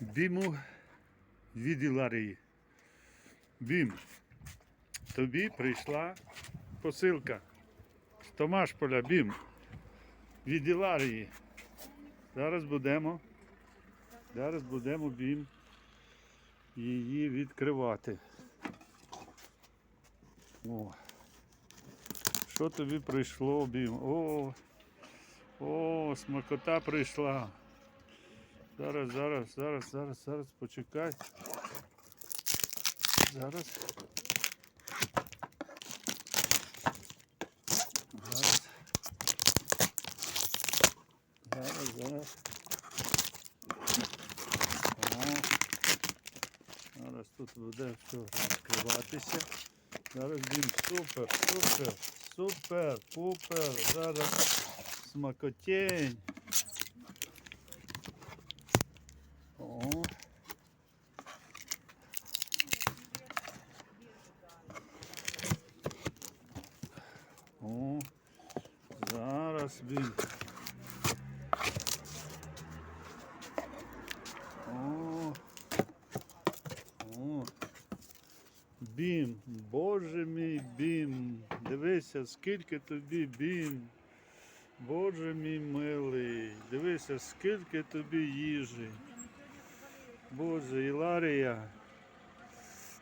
Біму від Іларії. Бім, тобі прийшла посилка з Томашполя, Бім. Від Іларії. Зараз будемо. Зараз будемо бім її відкривати. О. Що тобі прийшло, бім? О, о, смакота прийшла. Зараз, зараз, зараз, зараз, зараз, почекай. Зараз. Зараз. Зараз, зараз. Зараз тут буде все відкриватися. Зараз він супер, супер, супер, пупер. Зараз смакотень. О. О. Зараз він. О. О. Бім, боже мій бім. Дивися, скільки тобі бім. Боже мій милий. Дивися, скільки тобі їжі. Боже, Іларія.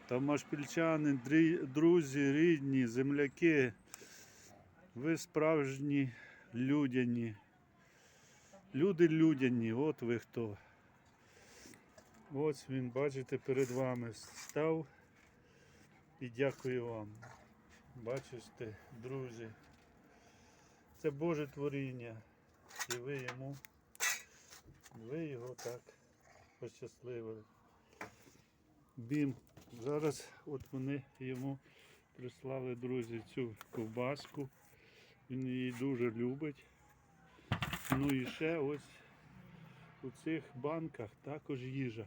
Тамашпільчани, друзі, рідні, земляки. Ви справжні людяні. Люди людяні, от ви хто. Ось він, бачите, перед вами став. І дякую вам. Бачите, друзі. Це Боже творіння. І ви йому, ви його так пощасливили. Бім. Зараз от вони йому прислали, друзі, цю ковбаску. Він її дуже любить. Ну і ще ось у цих банках також їжа.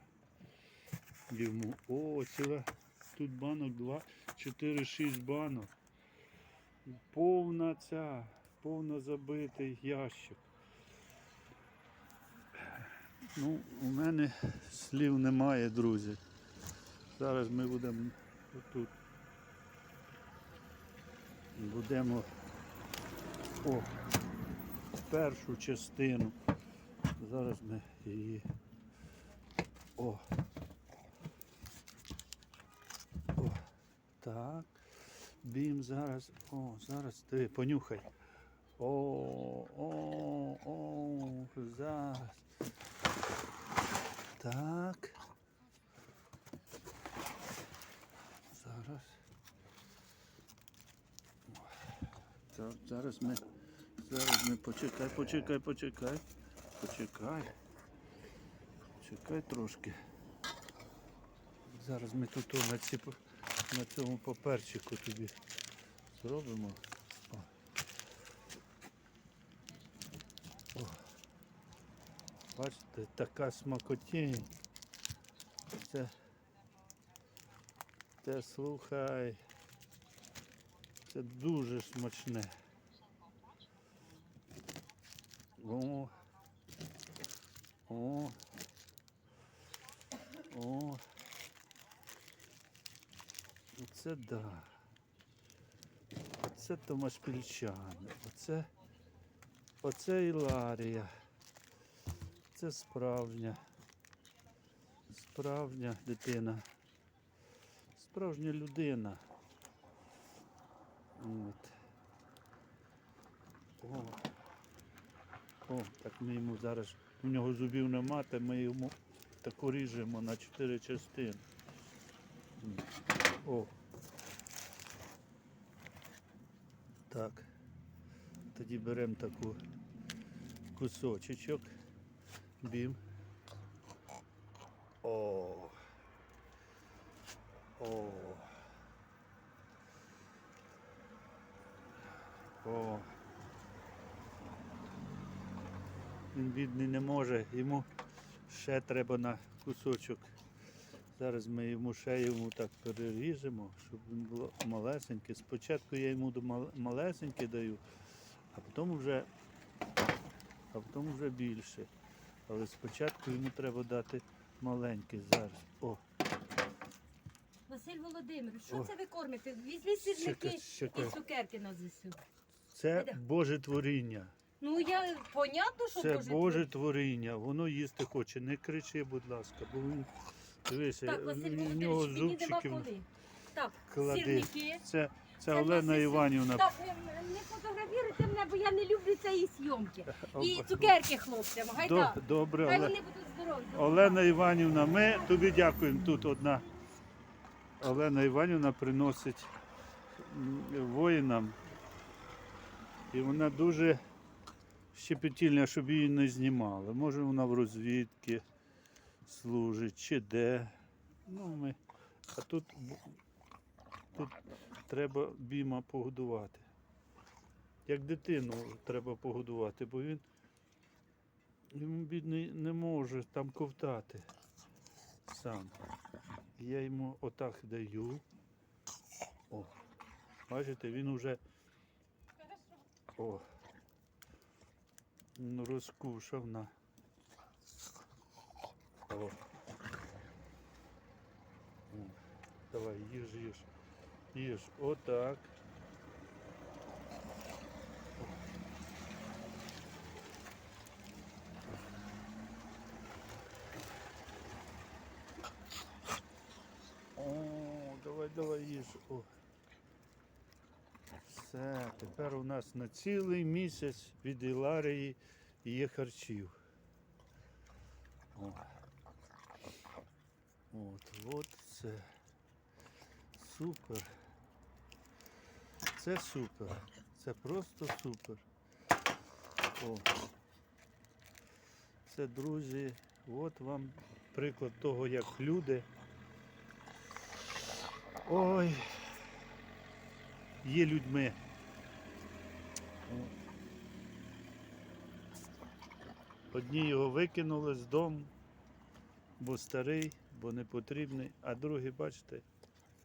Йому. О, ціла тут банок 2, 4, 6 банок. Повна ця, повно забитий ящик. Ну, у мене слів немає, друзі. Зараз ми будемо тут. Будемо о, першу частину. Зараз ми її. О. Так. Бім зараз. О, зараз диви, понюхай. О, о, о, зараз. Так. Зараз. Зараз ми. Зараз ми почекай, почекай, почекай. Почекай. Чекай трошки. Зараз ми тут на, ці, на цьому паперчику тобі зробимо. О. О. Бачите, така смакотінь. Це, це слухай. Це дуже смачне. О. О. О. Оце да. Оце Томашпільчани. Оце, оце Іларія. Це справжня. Справжня дитина. Справжня людина. От. О. О, так ми йому зараз. У нього зубів нема, то ми йому таку ріжемо на чотири частини. О. Так. Тоді беремо таку кусочечок. Бім. О. О. О. Він бідний не може, йому ще треба на кусочок. Зараз ми йому йому так переріжемо, щоб він було малесеньке. Спочатку я йому до мал- малесеньке даю, а потім вже, а потім вже більше. Але спочатку йому треба дати маленький зараз. О, Василь Володимирович, що Ой. це ви кормите? Візьміть сірники Щекай, щекай. і цукерки на ЗСУ. це Іде. Боже творіння. Ну я понятно, що Це Боже творіння. Воно їсти хоче. Не кричи, будь ласка, бо він дивися, Так, Василь в нього Володимирович, мені нема зубчиків. коли. Так, клади. сірники. Це, це Олена на Іванівна. Так, не, не фотографіруйте мене, бо я не люблю цієї зйомки. І цукерки хлопцям, гайда. Доб- Добре, Хай Оле... вони будуть здорові. Олена Іванівна, ми тобі дякуємо. Тут одна Олена Іванівна приносить м, воїнам. І вона дуже щепетільна, щоб її не знімали. Може вона в розвідці служить чи де. Ну, ми... А тут, тут треба Біма погодувати. Як дитину треба погодувати, бо він Йому бідний не може там ковтати сам. Я йому отак даю. О, бачите, він уже о, ну, розкушав на. О. О. Давай, їж, їж. Їж. Отак. О, давай, давай їж. О. Все, тепер у нас на цілий місяць від Іларії є харчів. О. От, от це. Супер. Це супер. Це просто супер. О. Це, друзі, от вам приклад того, як люди. Ой. Є людьми. Одні його викинули з дому, бо старий, бо не потрібний, а другі, бачите,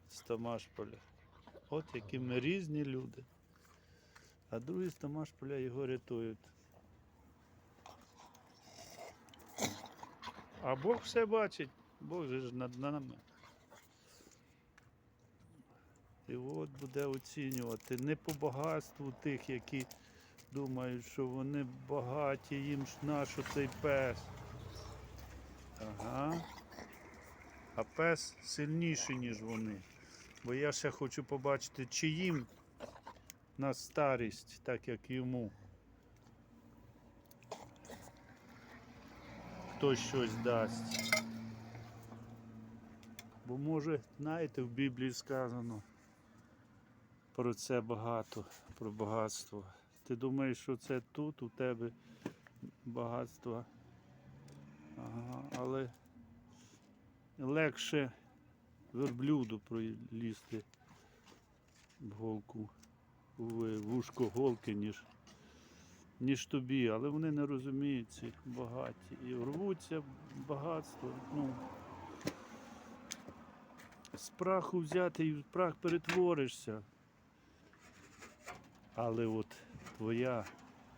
з Томашполя. От які ми різні люди. А другі з Томашполя його рятують. А Бог все бачить, Бог же ж над нами. І от буде оцінювати не по багатству тих, які думають, що вони багаті, їм ж наш оцей пес. Ага. А пес сильніший, ніж вони. Бо я ще хочу побачити, чи їм на старість, так як йому. Хтось щось дасть. Бо може, знаєте, в Біблії сказано про це багато, про багатство. Ти думаєш, що це тут у тебе багатство. Ага, але легше верблюду пролізти в голку, в вушко голки, ніж, ніж тобі. Але вони не розуміють ці багаті. І рвуться багатство. Ну, з праху взяти і в прах перетворишся. Але от твоя,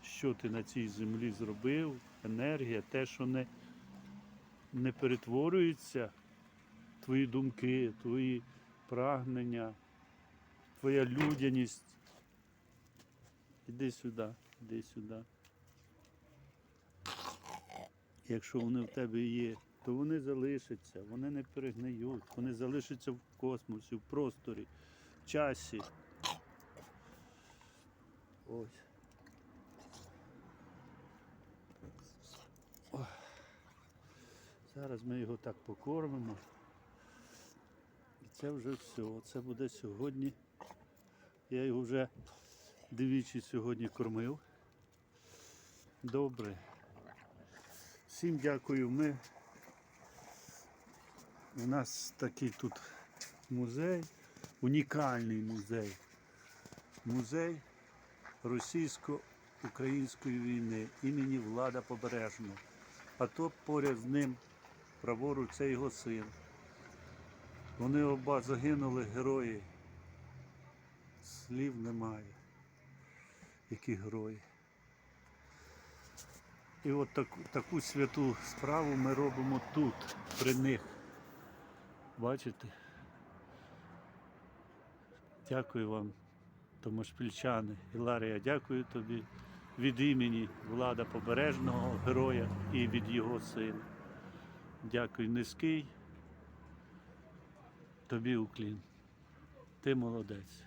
що ти на цій землі зробив, енергія, те, що не, не перетворюється, твої думки, твої прагнення, твоя людяність. Іди сюди, іди сюди. Якщо вони в тебе є, то вони залишаться, вони не перегниють, вони залишаться в космосі, в просторі, в часі. Ось. Зараз ми його так покормимо. Це вже все. Це буде сьогодні. Я його вже двічі сьогодні кормив. Добре. Всім дякую. Ми... У нас такий тут музей, унікальний музей. Музей російсько-української війни імені Влада Побережного. А то поряд з ним праворуч це його син. Вони оба загинули герої. Слів немає. Які герої. І от таку, таку святу справу ми робимо тут, при них. Бачите? Дякую вам, Томошпільчани. Іларія, дякую тобі від імені Влада Побережного, героя і від його сина. Дякую низький. Тобі уклін. Ти молодець.